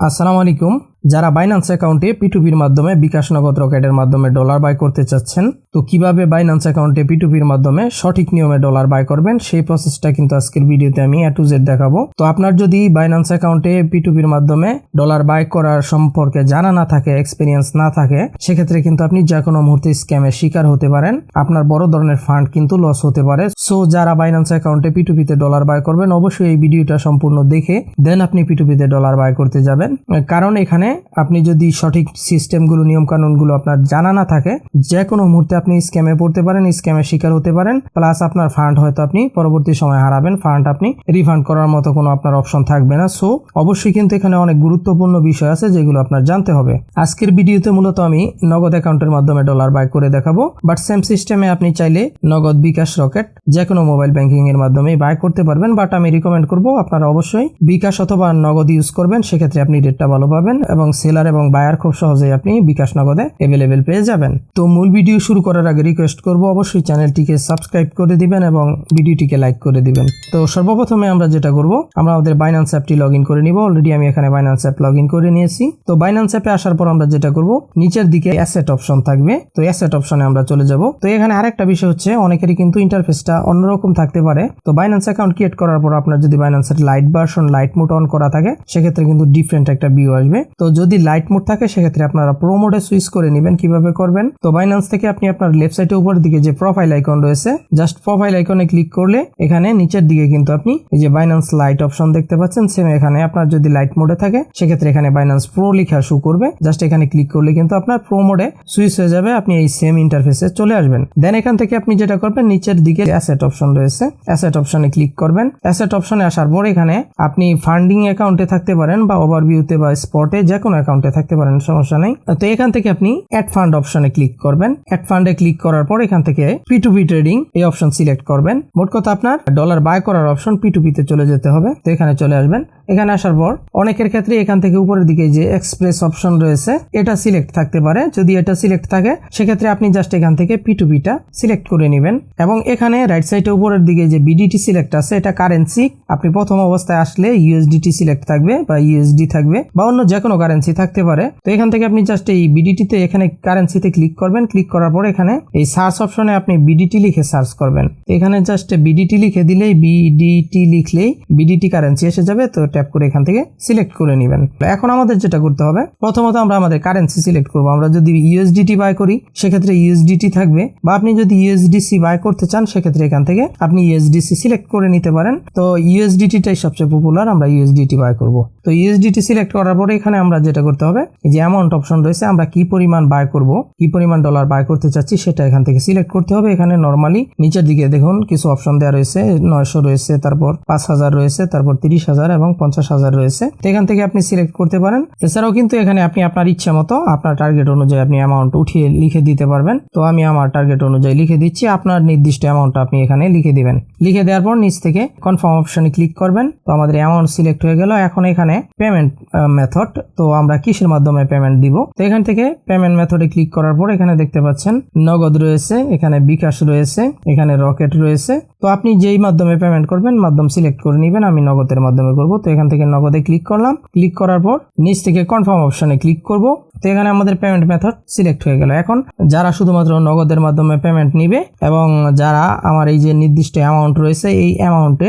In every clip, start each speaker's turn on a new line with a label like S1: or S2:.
S1: আসসালামু আলাইকুম। যারা বাইন্যান্স অ্যাকাউন্টে পিটুপির মাধ্যমে বিকাশ নগদ রকেটের মাধ্যমে ডলার বাই করতে চাচ্ছেন, তো কীভাবে বাইন্যান্স অ্যাকাউন্টে পিটুপির মাধ্যমে সঠিক নিয়মে ডলার বাই করবেন, সেই প্রসেসটা কিন্তু আজকের ভিডিওতে আমি এ টু জেড দেখাবো। তো আপনার যদি বাইন্যান্স অ্যাকাউন্টে পিটুপির মাধ্যমে ডলার বাই করার সম্পর্কে জানা না থাকে এক্সপিরিয়েন্স না থাকে, সেক্ষেত্রে কিন্তু আপনি যে কোনো মুহূর্তে স্ক্যামের শিকার হতে পারেন। আপনার বড় ধরনের ফান্ড কিন্তু লস হতে পারে। সো যারা বাইন্যান্স অ্যাকাউন্টে পিটুপিতে ডলার বাই করবেন, অবশ্যই এই ভিডিওটা সম্পূর্ণ দেখে দেন আপনি পিটুপিতে ডলার বাই করতে যাবেন। কারণ এখানে আপনি যদি সঠিক সিস্টেমগুলো নিয়মকানুনগুলো আপনার জানা না থাকে যে কোনো মুহূর্তে আপনি স্ক্যামে পড়তে পারেন স্ক্যামের শিকার হতে পারেন প্লাস আপনার ফান্ড হয়তো আপনি পরবর্তী সময় হারাবেন ফান্ড আপনি রিফান্ড করার মতো কোনো আপনার অপশন থাকবে না। সো অবশ্যই কিন্তু এখানে অনেক গুরুত্বপূর্ণ বিষয় আছে যেগুলো আপনার জানতে হবে। আজকের ভিডিওতে মূলত আমি নগদ অ্যাকাউন্টের মাধ্যমে ডলার বাই করে দেখাবো বাট সেম সিস্টেমে আপনি চাইলে নগদ বিকাশ রকেট যে কোনো মোবাইল ব্যাংকিং এর মাধ্যমে বাই করতে পারবেন বাট আমি রিকমেন্ড করব আপনারা অবশ্যই বিকাশ অথবা নগদ ইউজ করবেন, সেক্ষেত্রে আপনি রেটটা ভালো পাবেন এবং সেলার এবং বায়ার খুব সহজেই আপনি বিকাশ নগদে অ্যাভেলেবেল পেয়ে যাবেন। তো মূল ভিডিও শুরু করার আগে রিকোয়েস্ট করব, অবশ্যই চ্যানেলটিকে সাবস্ক্রাইব করে দিবেন এবং ভিডিওটিকে লাইক করে দিবেন। তো সর্বপ্রথমে আমরা যেটা করব, আমরা আমাদের বাইন্যান্স অ্যাপটি লগ ইন করে নিব। অলরেডি আমি এখানে বাইন্যান্স অ্যাপ লগ ইন করে নিয়েছি। তো বাইন্যান্স অ্যাপে আসার পর আমরা যেটা করব, নিচের দিকে অ্যাসেট অপশন থাকবে। তো অ্যাসেট অপশনে আমরা চলে যাব। তো এখানে আরেকটা বিষয় হচ্ছে, অনেকেরই কিন্তু ইন্টারফেসটা অন্যরকম থাকতে পারে। তো বাইন্যান্স অ্যাকাউন্ট ক্রিয়েট করার পর আপনার যদি বাইন্যান্সের light version light mode on করা থাকে, সেক্ষেত্রে কিন্তু ডিফারেন্ট একটা ভিউ আসবে। তো যদি লাইট মোড থাকে, সেক্ষেত্রে আপনারা প্রো মোডে সুইচ করে নেবেন। কীভাবে করবেন? তো বাইন্যান্স থেকে আপনি আপনার লেফট সাইডের উপর দিকে যে প্রোফাইল আইকন রয়েছে জাস্ট প্রোফাইল আইকনে ক্লিক করলে এখানে নিচের দিকে কিন্তু আপনি এই যে বাইন্যান্স লাইট অপশন দেখতে পাচ্ছেন সেম এখানে আপনার যদি লাইট মোডে থাকে, সেক্ষেত্রে এখানে বাইন্যান্স প্রো লেখা শু করবে। জাস্ট এখানে ক্লিক করলে কিন্তু আপনার প্রো মোডে সুইচ হয়ে যাবে, আপনি এই সেম ইন্টারফেসে চলে আসবেন। দেন এখান থেকে আপনি যেটা করবেন, নিচের দিকে অ্যাসেট অপশন রয়েছে অ্যাসেট অপশনে ক্লিক করবেন। অ্যাসেট অপশনে আসার পর এখানে আপনি ফান্ডিং অ্যাকাউন্টে থাকতে পারেন বা ওভারভিউতে বা স্পটে যে কোনো অ্যাকাউন্টে থাকতে পারেন, সমস্যা নেই। তো এখান থেকে আপনি অ্যাড ফান্ড অপশনে ক্লিক করবেন। অ্যাড ফান্ডে ক্লিক করার পর এখান থেকে পি টু পি ট্রেডিং এই অপশন সিলেক্ট করবেন। মোট কথা আপনার ডলার বাই করার অপশন পি টু চলে যেতে হবে। তো এখানে চলে আসবেন। এখানে আসার পর অনেকের ক্ষেত্রে এখান থেকে উপরের দিকে যে এক্সপ্রেস অপশন রয়েছে, এটা সিলেক্ট থাকতে পারে। যদি এটা সিলেক্ট থাকে, সেক্ষেত্রে আপনি জাস্ট এখান থেকে পি টু পিটা সিলেক্ট করে নেবেন। এবং এখানে রাইট সাইডে উপরের দিকে যে বিডিটি সিলেক্ট আছে, এটা কারেন্সি আপনি প্রথম অবস্থায় আসলে ইউএসডিটি সিলেক্ট থাকবে বা ইউএসডি থাকবে বা অন্য যে কোনো কারেন্সি থাকতে পারে। তো এখান থেকে আপনি জাস্ট এই বিডিটিতে এখানে কারেন্সিতে ক্লিক করবেন। ক্লিক করার পর এখানে এই সার্চ অপশনে আপনি বিডিটি লিখে সার্চ করবেন। এখানে জাস্ট বিডিটি লিখে দিলেই বিডিটি লিখলেই বিডিটি কারেন্সি এসে যাবে। তো ট্যাপ করে এখান থেকে সিলেক্ট করে নেবেন। এখন আমাদের যেটা করতে হবে, প্রথমত আমরা আমাদের কারেন্সি সিলেক্ট করব। আমরা যদি ইউএসডিটি বাই করি, সেক্ষেত্রে ইউএসডিটি থাকবে। বা আপনি যদি ইউএসডিসি বাই করতে চান, সেক্ষেত্রে এখান থেকে আপনি ইউএসডিসি সিলেক্ট করে নিতে পারেন। তো ইউএসডিটিটাই সবচেয়ে পপুলার আমরা ইউএসডিটি বাই করব। তো ইউএসডিটি সিলেক্ট করার পরে এখানে আমরা যেটা করতে হবে, এই যে অ্যামাউন্ট অপশন রয়েছে, আমরা কি পরিমাণ বাই করব, কি পরিমাণ ডলার বাই করতে চাচ্ছি, সেটা এখান থেকে সিলেক্ট করতে হবে। এখানে নর্মালি নিচের দিকে দেখুন, কিছু অপশন দেওয়া রয়েছে, নয়শো রয়েছে, তারপর পাঁচ হাজার রয়েছে, তারপর তিরিশ হাজার এবং পঞ্চাশ হাজার রয়েছে। তো এখান থেকে আপনি সিলেক্ট করতে পারেন। এছাড়াও কিন্তু এখানে আপনি আপনার ইচ্ছা মতো আপনার টার্গেট অনুযায়ী আপনি অ্যামাউন্ট উঠিয়ে লিখে দিতে পারবেন। তো আমি আমার টার্গেট অনুযায়ী লিখে দিচ্ছি। আপনার নির্দিষ্ট অ্যামাউন্টটা আপনি এখানে লিখে দিবেন। লিখে দেওয়ার পর নিচ থেকে কনফার্ম অপশনে ক্লিক করবেন। তো আমাদের অ্যামাউন্ট সিলেক্ট হয়ে গেল। এখন এখানে পেমেন্ট মেথড তো আমরা কিসের মাধ্যমে পেমেন্ট দিব? তো এখান থেকে পেমেন্ট মেথডে ক্লিক করার পর এখানে দেখতে পাচ্ছেন নগদ রয়েছে, এখানে বিকাশ রয়েছে, এখানে রকেট রয়েছে। তো আপনি যেই মাধ্যমে পেমেন্ট করবেন, মাধ্যম সিলেক্ট করে নেবেন। আমি নগদের মাধ্যমে করব। তো এখান থেকে নগদে ক্লিক করলাম। ক্লিক করার পর নিচ থেকে কনফার্ম অপশনে ক্লিক করব। তো এখানে আমাদের পেমেন্ট মেথড সিলেক্ট হয়ে গেল। এখন যারা শুধুমাত্র নগদের মাধ্যমে পেমেন্ট নিবে এবং যারা আমার এই যে নির্দিষ্ট অ্যামাউন্ট রয়েছে, এই অ্যামাউন্টে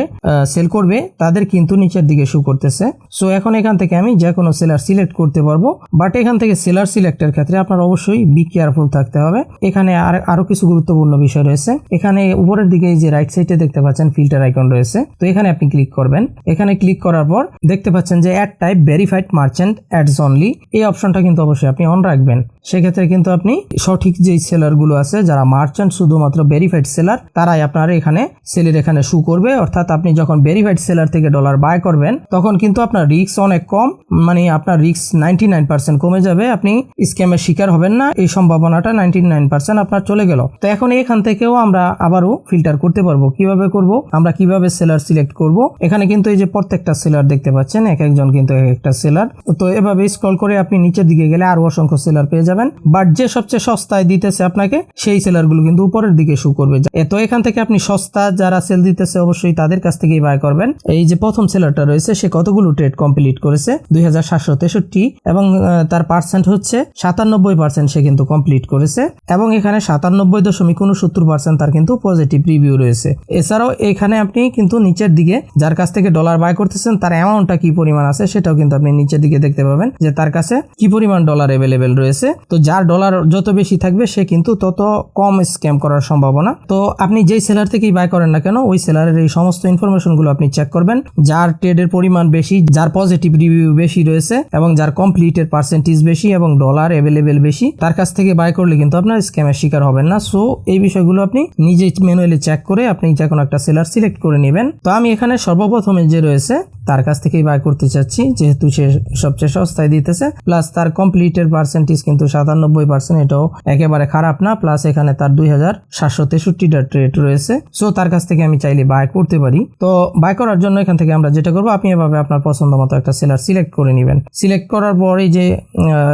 S1: সেল করবে, তাদের কিন্তু নিচের দিকে শু করতেছে। সো এখন এখান থেকে আমি যে কোনো সেলার সিলেক্ট করতে পারব। বাট এখান থেকে সেলার সিলেক্টের ক্ষেত্রে আপনার অবশ্যই বি কেয়ারফুল থাকতে হবে। এখানে আর, আরও কিছু গুরুত্বপূর্ণ বিষয় রয়েছে। এখানে উপরের দিকে যে রাইট সাইডে দেখতে পাচ্ছেন ফিল্টার আইকন রয়েছে। তো এখানে আপনি ক্লিক করবেন। এখানে ক্লিক করার পর দেখতে পাচ্ছেন যে ad type verified merchant ads only এই অপশনটা কিন্তু অবশ্যই আপনি অন রাখবেন। সেক্ষেত্রে কিন্তু আপনি সঠিক যেই সেলারগুলো আছে, যারা মার্চেন্ট শুধুমাত্র ভেরিফাইড সেলার তারাই আপনার এখানে সেলের এখানে শু করবে। অর্থাৎ আপনি যখন ভেরিফাইড সেলার থেকে ডলার বাই করবেন, তখন কিন্তু আপনার রিক্স অনেক কম। মানে আপনার রিক্স নাইনটি নাইন পার্সেন্ট কমে যাবে। আপনি স্ক্যামের শিকার হবেন না। এই সম্ভাবনাটা নাইনটি নাইন পার্সেন্ট আপনার চলে গেল। তো এখন এখান থেকেও আমরা আবারও ফিল্টার করতে পারব। কীভাবে করব? আমরা কীভাবে সেলার সিলেক্ট করব? এখানে কিন্তু এই যে প্রত্যেকটা সেলার দেখতে পাচ্ছেন, এক একজন কিন্তু এক একটা সেলার তো এভাবে স্ক্রল করে আপনি নিচের দিকে গেলে আরও অসংখ্য সেলার পেয়ে যাবেন। বাট যে সবচেয়ে সস্তায় দিতেছে আপনাকে, সেই সেলারগুলো কিন্তু উপরের দিকে শু করবে। তো এখান থেকে আপনি সস্তা যারা সেল দিতেছে, অবশ্যই তাদের কাছ থেকেই বাই করবেন। এই যে প্রথম সেলারটা রয়েছে, সে কতগুলো ট্রেড কমপ্লিট করেছে? দুই হাজার সাতশো তেষট্টি এবং তার পার্সেন্ট হচ্ছে সাতানব্বই পার্সেন্ট সে কিন্তু কমপ্লিট করেছে। এবং এখানে সাতানব্বই দশমিক উনসত্তর পার্সেন্ট তার কিন্তু পজিটিভ রিভিউ রয়েছে। এছাড়াও এখানে আপনি কিন্তু নিচের দিকে, যার কাছ থেকে ডলার বাই করতেছেন, তার অ্যামাউন্টটা কি পরিমাণ আছে সেটাও কিন্তু আপনি নিচের দিকে দেখতে পাবেন যে তার কাছে কি পরিমাণ ডলার অ্যাভেলেবেল রয়েছে। তো যার ডলার যত বেশি থাকবে, সে কিন্তু তত কম স্ক্যাম করার সম্ভাবনা। তো আপনি যেই সেলার থেকেই বাই করেন না কেন, ওই সেলারের এই সমস্ত ইনফরমেশনগুলো আপনি চেক করবেন। যার ট্রেডের পরিমাণ বেশি, যার পজিটিভ রিভিউ বেশি রয়েছে এবং যার কমপ্লিটের পার্সেন্টেজ বেশি এবং ডলার অ্যাভেলেবেল বেশি, তার কাছ থেকে বাই করলে কিন্তু আপনার স্ক্যামের শিকার হবেন না। সো এই বিষয়গুলো আপনি নিজে ম্যানুয়ালি চেক করে আপনি যে কোনো একটা সেলার সিলেক্ট করে নেবেন। তো আমি এখানে সর্বপ্রথমে যে রয়েছে, তার কাছ থেকেই বাই করতে চাচ্ছি, যেহেতু সে সবচেয়ে সস্তায় দিতেছে। প্লাস তার কমপ্লিটের পার্সেন্টেজ কিন্তু সাতানব্বই পার্সেন্ট এটাও একেবারে খারাপ না। প্লাস এখানে তার দুই হাজার সাতশো তেষট্টিটা ট্রেড রয়েছে। সো তার কাছ থেকে আমি চাইলে বাই করতে পারি। তো বাই করার জন্য এখান থেকে আমরা যেটা করব, আপনি এভাবে আপনার পছন্দ মতো একটা সেলার সিলেক্ট করে নেবেন। সিলেক্ট করার পর যে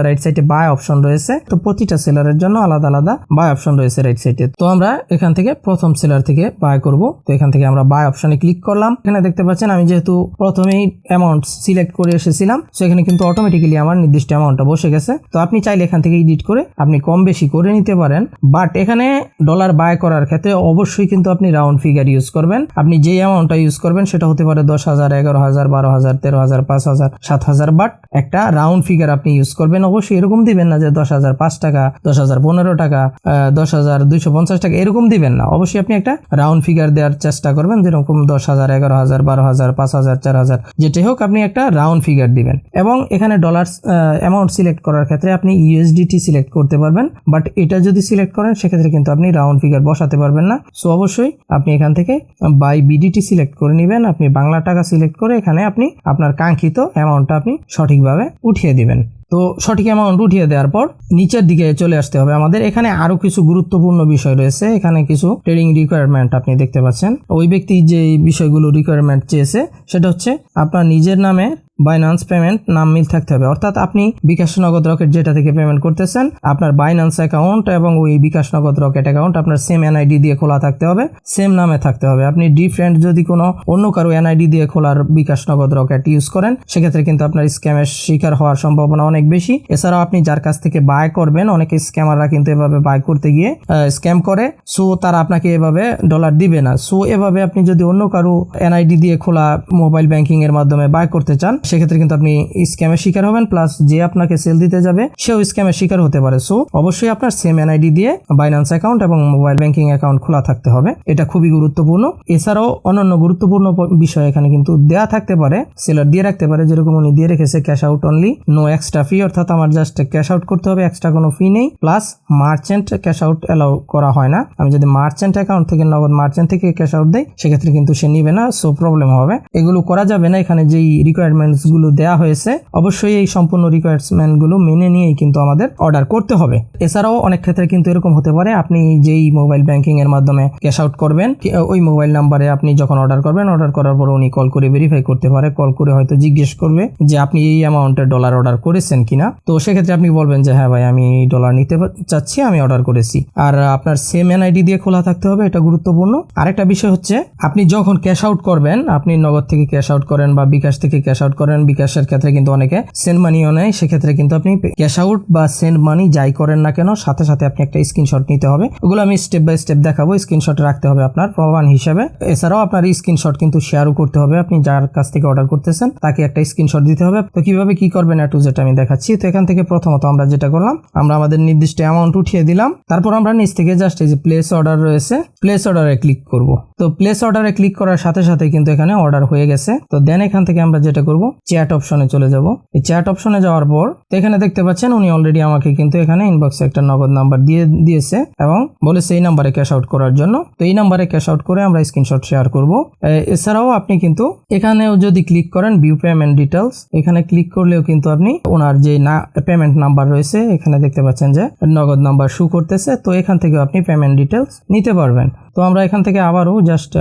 S1: রাইট সাইডে বাই অপশন রয়েছে, তো প্রতিটা সেলারের জন্য আলাদা আলাদা বাই অপশন রয়েছে রাইট সাইডে তো আমরা এখান থেকে প্রথম সেলার থেকে বাই করব। তো এখান থেকে আমরা বাই অপশনে ক্লিক করলাম। এখানে দেখতে পাচ্ছেন, আমি যেহেতু প্রথমেই অ্যামাউন্ট সিলেক্ট করে এসেছিলাম সো এখানে কিন্তু অটোমেটিক্যালি আমার নির্দিষ্ট অ্যামাউন্টটা বসে গেছে। তো আপনি চাইলে এখান থেকে এডিট করে আপনি কম বেশি করে নিতে পারেন। বাট এখানে ডলার বাই করার ক্ষেত্রে অবশ্যই কিন্তু আপনি রাউন্ড ফিগার ইউজ করবেন। আপনি যেই অ্যামাউন্টটা ইউজ করবেন, সেটা হতে পারে দশ হাজার, এগারো হাজার, বারো হাজার, তেরো হাজার, পাঁচ হাজার, সাত হাজার। বাট একটা রাউন্ড ফিগার আপনি ইউজ করবেন, অবশ্যই এরকম দিবেন না যে দশ হাজার পাঁচ টাকা, দশ হাজার পনেরো টাকা দশ হাজার দুইশো পঞ্চাশ টাকা, এরকম দিবেন না। অবশ্যই আপনি একটা রাউন্ড ফিগার দেওয়ার চেষ্টা করবেন, যেরকম দশ হাজার, এগারো হাজার, বারো হাজার, পাঁচ হাজার, চার হাজার। যেটাই হোক আপনি একটা রাউন্ড ফিগার দিবেন। এবং এখানে ডলার অ্যামাউন্ট সিলেক্ট করার ক্ষেত্রে আপনি ইউএসডিটি সিলেক্ট করতে পারবেন। বাট এটা যদি সিলেক্ট করেন, সেক্ষেত্রে কিন্তু আপনি রাউন্ড ফিগার বসাতে পারবেন না। সো অবশ্যই আপনি এখান থেকে বাই বিডিটি সিলেক্ট করে নেবেন। আপনি বাংলা টাকা সিলেক্ট করে এখানে আপনি আপনার কাঙ্ক্ষিত অ্যামাউন্টটা আপনি সঠিকভাবে উঠিয়ে দিবেন। তো সঠিক অ্যামাউন্ট উঠিয়ে দেওয়ার পর নিচের দিকে চলে আসতে হবে। আমাদের এখানে আরও কিছু গুরুত্বপূর্ণ বিষয় রয়েছে। এখানে কিছু ট্রেডিং রিকোয়ারমেন্ট আপনি দেখতে পাচ্ছেন। ওই ব্যক্তি যে বিষয়গুলো রিকোয়ারমেন্ট চেয়েছে, সেটা হচ্ছে আপনার নিজের নামে বাইনান্স পেমেন্ট নাম মিল থাকতে হবে। অর্থাৎ আপনি বিকাশ নগদ রকেট যেটা থেকে পেমেন্ট করতেছেন, আপনার বাইনান্স অ্যাকাউন্ট এবং ওই বিকাশ নগদ রকেট অ্যাকাউন্ট আপনার সেম এনআইডি দিয়ে খোলা থাকতে হবে সেম নামে থাকতে হবে। আপনি ডিফারেন্ট যদি কোনো অন্য কারও এনআইডি দিয়ে খোলার বিকাশ নগদ রকেট ইউজ করেন, সেক্ষেত্রে কিন্তু আপনার স্ক্যামের শিকার হওয়ার সম্ভাবনা অনেক বেশি। এছাড়াও আপনি যার কাছ থেকে বাই করবেন, অনেকে স্ক্যামাররা কিন্তু এভাবে বাই করতে গিয়ে স্ক্যাম করে। সো তারা আপনাকে এভাবে ডলার দিবে না। সো এভাবে আপনি যদি অন্য কারও এনআইডি দিয়ে খোলা মোবাইল ব্যাংকিং এর মাধ্যমে বাই করতে চান সেক্ষেত্রে কিন্তু আপনি স্ক্যামের শিকার হবেন প্লাস যে আপনাকে সেল দিতে যাবে, সেও স্ক্যামের শিকার হতে পারে। সো অবশ্যই আপনার সেম এনআইডি দিয়ে বাইন্যান্স অ্যাকাউন্ট এবং মোবাইল ব্যাংকিং অ্যাকাউন্ট খোলা থাকতে হবে। এটা খুবই গুরুত্বপূর্ণ। এছাড়াও অন্যান্য গুরুত্বপূর্ণ বিষয় এখানে কিন্তু দেয়া থাকতে পারে সেলার দিয়ে রাখতে পারে। যেরকম উনি দিয়ে রেখেছে cash out only no extra fee অর্থাৎ আমার জাস্ট ক্যাশ আউট করতে হবে এক্সট্রা কোনো ফি নেই। Plus merchant cash out allow করা হয় না। আমি যদি মার্চেন্ট অ্যাকাউন্ট থেকে, নগদ মার্চেন্ট থেকে ক্যাশ আউট দেয় সেক্ষেত্রে কিন্তু সে নিবে না সো প্রবলেম হবে। এগুলো করা যাবে না। এখানে যেই রিকোয়ারমেন্টস গুলো দেওয়া হয়েছে, অবশ্যই এই সম্পূর্ণ রিকোয়ারমেন্টগুলো মেনে নিয়েই কিন্তু আমাদের অর্ডার করতে হবে। এছাড়াও অনেক ক্ষেত্রে কিন্তু এরকম হতে পারে, আপনি যেই মোবাইল ব্যাংকিং এর মাধ্যমে ক্যাশ আউট করবেন ওই মোবাইল নাম্বারে আপনি যখন অর্ডার করবেন অর্ডার করার পর উনি কল করে ভেরিফাই করতে পারে কল করে হয়তো জিজ্ঞেস করবে যে আপনি এই অ্যামাউন্টের ডলার অর্ডার করেছেন কিনা। তো সেক্ষেত্রে আপনি বলবেন যে হ্যাঁ ভাই, আমি ডলার নিতে চাচ্ছি, আমি অর্ডার করেছি। আর আপনার সেম এনআইডি দিয়ে খোলা থাকতে হবে, এটা গুরুত্বপূর্ণ। আরেকটা বিষয় হচ্ছে, আপনি যখন ক্যাশ আউট করবেন, আপনি নগদ থেকে ক্যাশ আউট করেন বা বিকাশ থেকে ক্যাশ আউট করেন বিকাশের ক্ষেত্রে কিন্তু অনেকে সেন্ড মানিও নেয়, সেক্ষেত্রে কিন্তু আপনি ক্যাশ আউট বা সেন্ড মানি যাই করেন না কেন, সাথে সাথে আপনি একটা স্ক্রিনশট নিতে হবে। ওগুলো আমি স্টেপ বাই স্টেপ দেখাবো স্ক্রিনশট রাখতে হবে আপনার প্রমাণ হিসেবে। এছাড়াও আপনার স্ক্রিনশট কিন্তু শেয়ারও করতে হবে, আপনি যার কাছ থেকে অর্ডার করতেছেন, তাকে একটা স্ক্রিনশট দিতে হবে। তো কীভাবে কি করবেন একটু যেটা আমি দেখাচ্ছি। তো এখান থেকে প্রথমত আমরা যেটা করলাম, আমরা আমাদের নির্দিষ্ট অ্যামাউন্ট উঠিয়ে দিলাম। তারপর আমরা নিচ থেকে জাস্ট এই যে প্লেস অর্ডার রয়েছে প্লেস অর্ডারে ক্লিক করব। তো প্লেস অর্ডারে ক্লিক করার সাথে সাথে কিন্তু এখানে অর্ডার হয়ে গেছে। তো দেন এখান থেকে আমরা যেটা করব চ্যাট অপশনে চলে যাব। এই চ্যাট অপশনে যাওয়ার পর তো এখানে দেখতে পাচ্ছেন উনি অলরেডি আমাকে কিন্তু এখানে ইনবক্সে একটা নগদ নাম্বার দিয়ে দিয়েছে এবং বলে সেই নাম্বারে ক্যাশ আউট করার জন্য। তো এই নাম্বারে ক্যাশ আউট করে আমরা স্ক্রিনশট শেয়ার করব। এছাড়াও আপনি কিন্তু এখানেও যদি ক্লিক করেন ভিউ পেমেন্ট ডিটেলস এখানে ক্লিক করলেও কিন্তু আপনি ওনার যে না পেমেন্ট নাম্বার রয়েছে, এখানে দেখতে পাচ্ছেন যে নগদ নাম্বার শু করতেছে, তো এখান থেকে আপনি পেমেন্ট ডিটেলস নিতে পারবেন। তো আমরা এখান থেকে আবারও জাস্ট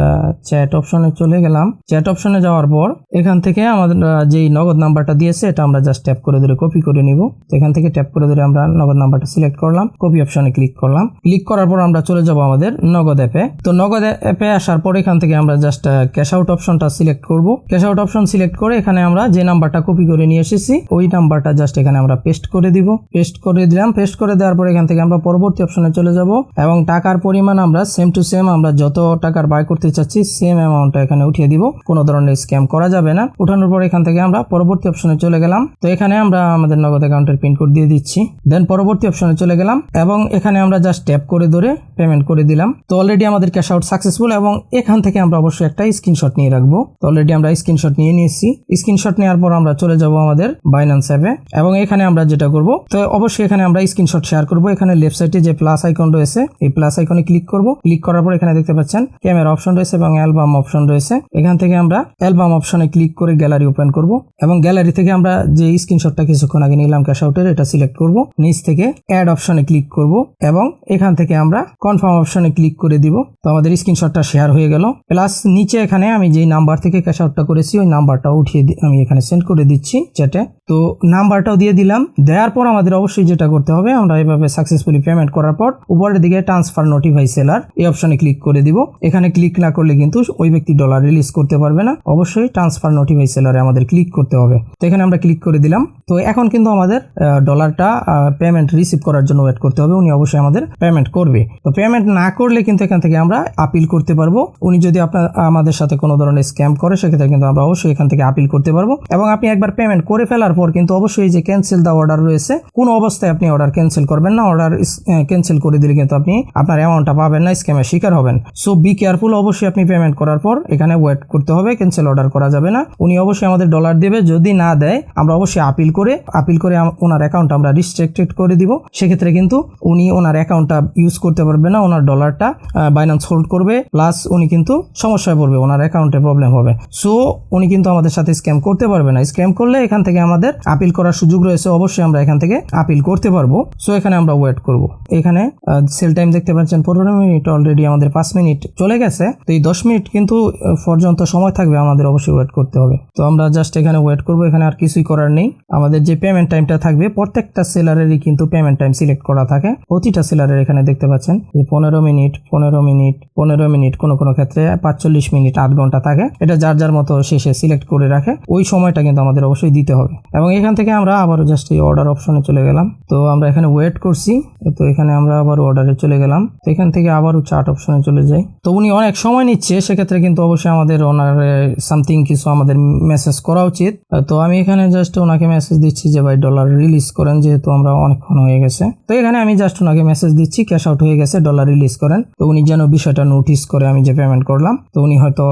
S1: চ্যাট অপশনে চলে গেলাম। চ্যাট অপশনে যাওয়ার পর এখান থেকে আমাদের যেই নগদ নাম্বারটা দিয়েছে, এটা আমরা জাস্ট ট্যাপ করে ধরে কপি করে নিব। তো এখান থেকে ট্যাপ করে ধরে আমরা নগদ নাম্বারটা সিলেক্ট করলাম কপি অপশনে ক্লিক করলাম। ক্লিক করার পর আমরা চলে যাব আমাদের নগদ অ্যাপে তো নগদ অ্যাপে আসার পর এখান থেকে আমরা জাস্ট ক্যাশ আউট অপশনটা সিলেক্ট করব। ক্যাশ আউট অপশন সিলেক্ট করে এখানে আমরা যে নাম্বারটা কপি করে নিয়ে এসেছি, ওই নাম্বারটা জাস্ট এখানে আমরা পেস্ট করে দিব। পেস্ট করে দিলাম পেস্ট করে দেওয়ার পর এখান থেকে আমরা পরবর্তী অপশনে চলে যাব এবং টাকার পরিমাণ আমরা সেম টু সেম আমরা যত টাকার বাই করতে চাচ্ছি সেম অ্যামাউন্টটা এখানে উঠিয়ে দিব। কোনো ধরনের স্ক্যাম করা যাবে না। উঠানোর পর এখান থেকে আমরা পরবর্তী অপশনে চলে গেলাম। তো এখানে আমরা আমাদের নগদ অ্যাকাউন্টের পিন কোড দিয়ে দিচ্ছি। দেন পরবর্তী অপশনে চলে গেলাম এবং এখানে আমরা জাস্ট ট্যাপ করে ধরে পেমেন্ট করে দিলাম। তো অলরেডি আমাদের ক্যাশ আউট সাকসেসফুল এবং এখান থেকে আমরা অবশ্যই একটা স্ক্রিনশট নিয়ে রাখব। তো অলরেডি আমরা স্ক্রিনশট নিয়ে নিয়েছি। স্ক্রিনশট নেওয়ার পর আমরা চলে যাব আমাদের বাইন্যান্স অ্যাপে এবং এখানে আমরা যেটা করব, তো অবশ্যই এখানে আমরা স্ক্রিনশট শেয়ার করব। এখানে লেফট সাইডে যে প্লাস আইকন রয়েছে, এই প্লাস আইকনে ক্লিক করব। ক্লিক করার পর এখানে দেখতে পাচ্ছেন ক্যামেরা অপশন রয়েছে এবং অ্যালবাম অপশন রয়েছে। এখান থেকে আমরা অ্যালবাম অপশনে ক্লিক করে গ্যালারি ওপেন করব এবং গ্যালারি থেকে আমরা যে স্ক্রিনশটটা কিছুক্ষণ আগে নিলাম ক্যাশ আউটের এটা সিলেক্ট করব। নিচ থেকে অ্যাড অপশনে ক্লিক করব এবং এখান থেকে আমরা কনফার্ম অপশনে ক্লিক করে দিব। তো আমাদের স্ক্রিনশটটা শেয়ার হয়ে গেল। প্লাস নিচে এখানে আমি যেই নাম্বার থেকে ক্যাশ আউটটা করেছি, ওই নাম্বারটাও উঠিয়ে আমি এখানে সেন্ড করে দিচ্ছি চ্যাটে। তো নাম্বারটাও দিয়ে দিলাম। দেওয়ার পর আমাদের অবশ্যই যেটা করতে হবে, আমরা এভাবে সাকসেসফুলি পেমেন্ট করার পর উপরের দিকে ট্রান্সফার নোটিফাই সেলার এই অপশনে ক্লিক করে দিব। এখানে ক্লিক না করলে কিন্তু ওই ব্যক্তি ডলার রিলিজ করতে পারবে না। অবশ্যই ট্রান্সফার নোটিফাই সেলারে আমাদের ক্লিক করতে হবে। তো এখানে আমরা ক্লিক করে দিলাম। তো এখন কিন্তু আমাদের ডলারটা পেমেন্ট রিসিভ করার জন্য ওয়েট করতে হবে। উনি অবশ্যই আমাদের পেমেন্ট করবে। তো পেমেন্ট না করলে কিন্তু এখান থেকে আমরা আপিল করতে পারব। উনি যদি আপনার, আমাদের সাথে কোনো ধরনের স্ক্যাম করে, সেক্ষেত্রে কিন্তু আমরা অবশ্যই এখান থেকে আপিল করতে পারব। এবং আপনি একবার পেমেন্ট করে ফেলার পর কিন্তু অবশ্যই যে ক্যান্সেল দা অর্ডার রয়েছে, কোন অবস্থায় আপনি অর্ডার ক্যান্সেল করবেন না। অর্ডার ক্যান্সেল করে দিলে কিন্তু আপনি আপনার অ্যামাউন্টটা পাবেন না। স্ক্যামের শিকার হবেন। সো বি কেয়ারফুল অবশ্যই আপনি পেমেন্ট করার পর এখানে ওয়েট করতে হবে ক্যান্সেল অর্ডার করা যাবে না। উনি অবশ্যই আমাদের ডলার দেবে, যদি না দেয়, আমরা অবশ্যই আপিল করে আপিল করে ওনার অ্যাকাউন্ট আমরা রিস্ট্রিক্টেড করে দিব। সেক্ষেত্রে কিন্তু উনি ওনার অ্যাকাউন্টটা ইউজ করতে পারবে না, ওনার ডলারটা বাইন্যান্স হোল্ড করবে। প্লাস উনি কিন্তু সমস্যায় পড়বে, ওনার অ্যাকাউন্টে প্রবলেম হবে। সো উনি কিন্তু আমাদের সাথে স্ক্যাম করতে পারবে না। স্ক্যাম করলে এখান থেকে আমাদের আপিল করার সুযোগ রয়েছে, অবশ্যই আমরা এখান থেকে আপিল করতে পারব। সো এখানে আমরা ওয়েট করব। এখানে সেল টাইম দেখতে পাচ্ছেন, পনেরো মিনিট অলরেডি আমাদের পাঁচ মিনিট চলে গেছে। তো এই দশ মিনিট কিন্তু পর্যন্ত সময় থাকবে আমাদের অবশ্যই ওয়েট করতে হবে। তো আমরা জাস্ট এখানে ওয়েট করব, এখানে আর কিছুই করার নেই। আমাদের যে পেমেন্ট টাইমটা থাকবে, প্রত্যেকটা সেলারেরই কিন্তু পেমেন্ট টাইম সিলেক্ট করা থাকে। প্রতিটা সেলারের এখানে দেখতে পাচ্ছেন যে পনেরো মিনিট পনেরো মিনিট পনেরো মিনিট কোনো কোনো ক্ষেত্রে পাঁচচল্লিশ মিনিট আট ঘণ্টা থাকে। এটা যার যার মতো শেষে সিলেক্ট করে রাখে, ওই সময়টা কিন্তু আমাদের অবশ্যই দিতে হবে। এবং এখান থেকে আমরা আবারও জাস্ট এই অর্ডার অপশনে চলে গেলাম। তো আমরা এখানে ওয়েট করছি, তো এখানে আমরা আবার অর্ডারে চলে গেলাম। তো এখান থেকে আবারও চার্ট অপশনে চলে যাই। তো উনি অনেক সময় নিচ্ছে, সেক্ষেত্রে কিন্তু অবশ্যই আমাদের ওনার সামথিং কিছু আমাদের মেসেজ করা উচিত। তো আমি এখানে জাস্ট ওনাকে মেসেজ দিচ্ছি যে, ভাই ডলার রিলিজ করেন, যেহেতু আমরা অনেকক্ষণ হয়ে গেছে। তো এখানে আমি জাস্ট ওনাকে মেসেজ দিচ্ছি ক্যাশ আউট হয়ে গেছে ডলার রিলিজ করেন। তো উনি যেন বিষয়টা নোটিস করে আমি যে পেমেন্ট করলাম, তো উনি হয়তো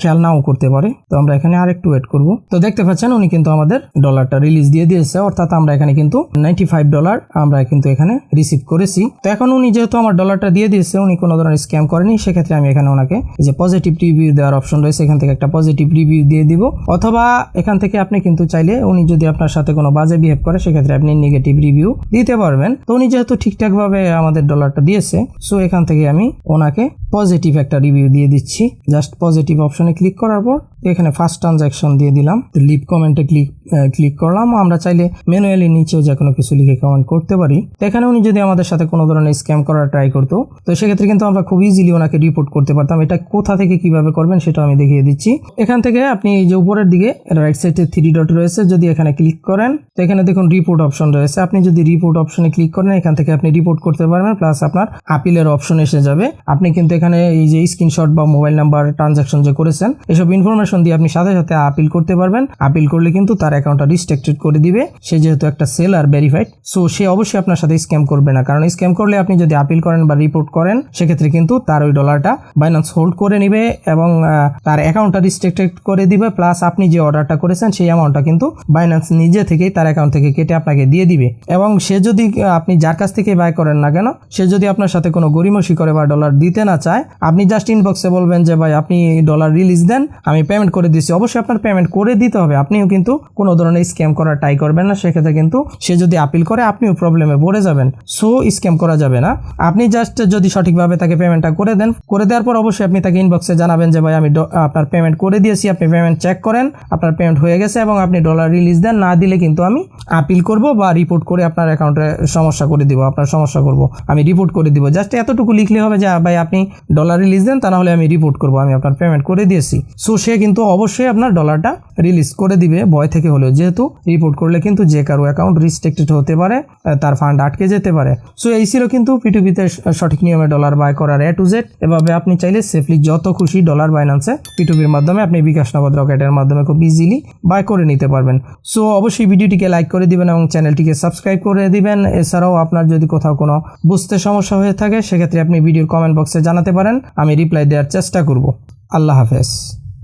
S1: খেয়াল নাও করতে পারে। তো আমরা এখানে আরেকটু ওয়েট করব। তো দেখতে পাচ্ছেন, উনি কিন্তু আমাদের ডলারটা রিলিজ দিয়ে দিয়েছে, অর্থাৎ আমরা এখানে কিন্তু নাইনটি ফাইভ ডলার আমরা কিন্তু এখানে রিসিভ করেছি। তো এখন উনি যেহেতু আমার ডলারটা দিয়ে দিয়েছে, উনি কোনো ধরনের স্ক্যাম করেনি, সেক্ষেত্রে আমি এখানে ওনাকে যে পজিটিভ রিভিউ দেওয়ার অপশন রয়েছে, এখান থেকে একটা পজিটিভ রিভিউ দিয়ে দিব। অথবা এখান থেকে আপনি কিন্তু চাইলে উনি যদি আপনার সাথে কোনো বাজে বিহেভ করে, সেক্ষেত্রে আপনি নেগেটিভ রিভিউ দিতে পারবেন। তো উনি যেহেতু ঠিকঠাকভাবে আমাদের ডলারটা দিয়েছে সো এখান থেকে আমি ওনাকে পজিটিভ একটা রিভিউ দিয়ে দিচ্ছি। জাস্ট পজিটিভ অপশনে ক্লিক করার পর এখানে ফার্স্ট ট্রানজাকশন দিয়ে দিলাম। লিভ কমেন্টে ক্লিক ক্লিক করলাম। আমরা চাইলে ম্যানুয়ালি নিচেও যে কোনো কিছু লিখে কমেন্ট করতে পারি। এখানে উনি যদি আমাদের সাথে কোনো ধরনের স্ক্যাম করার ট্রাই করতো, তো সেক্ষেত্রে কিন্তু আমরা খুব ইজিলি ওনাকে রিপোর্ট করতে পারতাম। এটা কোথা থেকে কীভাবে করবেন সেটা আমি দেখিয়ে দিচ্ছি। এখান থেকে আপনি এই যে উপরের দিকে রাইট সাইডে থ্রি ডট রয়েছে, যদি এখানে ক্লিক করেন, তো এখানে দেখুন রিপোর্ট অপশন রয়েছে। আপনি যদি রিপোর্ট অপশনে ক্লিক করেন, এখান থেকে আপনি রিপোর্ট করতে পারবেন প্লাস আপনার আপিলের অপশন এসে যাবে। আপনি কিন্তু এখানে এই যে স্ক্রিনশট বা মোবাইল নাম্বার ট্রানজাকশন যে করেছেন, এসব ইনফরমেশন দিয়ে আপনি সাথে সাথে আপিল করতে পারবেন। আপিল করলে কিন্তু তার অ্যাকাউন্টটা রিস্ট্রিক্টেড করে দিবে। সে যেহেতু একটা সেলার ভেরিফাইড সো সে অবশ্যই আপনার সাথে স্ক্যাম করবে না। কারণ স্ক্যাম করলে আপনি যদি আপিল করেন বা রিপোর্ট করেন, সেক্ষেত্রে কিন্তু তার ওই ডলারটা বাইন্যান্স হোল্ড করে নিবে এবং তার অ্যাকাউন্টটা রিস্ট্রিক্টেড করে দিবে। প্লাস আপনি যে অর্ডারটা করেছেন, সেই অ্যামাউন্টটা কিন্তু বাইন্যান্স নিজে থেকেই তার অ্যাকাউন্ট থেকে কেটে আপনাকে দিয়ে দিবে। এবং সে যদি আপনি যার কাছ থেকে বাই করেন না কেন, সে যদি আপনার সাথে কোনো গরিমসি করে বা ডলার দিতে না চায়, আপনি জাস্ট ইনবক্সে বলবেন যে, ভাই, আপনি ডলার রিলিজ দেন, আমি পেমেন্ট করে দিচ্ছি অবশ্যই আপনার পেমেন্ট করে দিতে হবে। আপনিও কিন্তু কোনো ধরনের স্ক্যাম করার ট্রাই করবেন না। সেক্ষেত্রে কিন্তু সে যদি আপিল করে, আপনিও প্রবলেমে পড়ে যাবেন। সো স্ক্যাম করা যাবে না। আপনি জাস্ট যদি সঠিকভাবে তাকে পেমেন্টটা করে দেন। করে দেওয়ার পর অবশ্যই আপনি তাকে ইনবক্সে জানাবেন যে, ভাই, আমি আপনার পেমেন্ট করে দিয়েছি, আপনি পেমেন্ট চেক করেন, আপনার পেমেন্ট হয়ে গেছে এবং আপনি ডলার রিলিজ দেন। না দিলে কিন্তু আমি আপিল করব বা রিপোর্ট করে আপনার অ্যাকাউন্টে সমস্যা করে দিব, আপনার সমস্যা করব। আমি রিপোর্ট করে দিব। জাস্ট এতটুকু লিখলে হবে যে ভাই, আপনি ডলার রিলিজ দেন, তা নাহলে আমি রিপোর্ট করব, আমি আপনার পেমেন্ট করে দিয়েছি। সো সে কিন্তু অবশ্যই আপনার ডলারটা রিলিজ করে দিবে, ভয় থেকে হলেও। যেহেতু রিপোর্ট করলে কিন্তু যে কারও অ্যাকাউন্ট রিস্ট্রিক্টেড হতে পারে, তার ফান্ড আটকে যেতে পারে। সো এই ছিল কিন্তু পিটুপিতে সঠিক নিয়মে ডলার বাই করার টু জেড এভাবে আপনি চাইলে সেফলি যত খুশি ডলার বাইন্যান্সে পিটুপির মাধ্যমে আপনি বিকাশ নগদ রকেটের মাধ্যমে খুব ইজিলি বাই করে নিতে পারবেন। সো অবশ্যই ভিডিওটিকে লাইক করে দিবেন এবং চ্যানেলটিকে সাবস্ক্রাইব করে দিবেন। এছাড়াও আপনার যদি কোথাও কোনো বুঝতে সমস্যা হয়ে থাকে, সেক্ষেত্রে আপনি ভিডিওর কমেন্ট বক্সে জানাতে পারেন। আমি রিপ্লাই দেওয়ার চেষ্টা করব। আল্লাহ হাফেজ।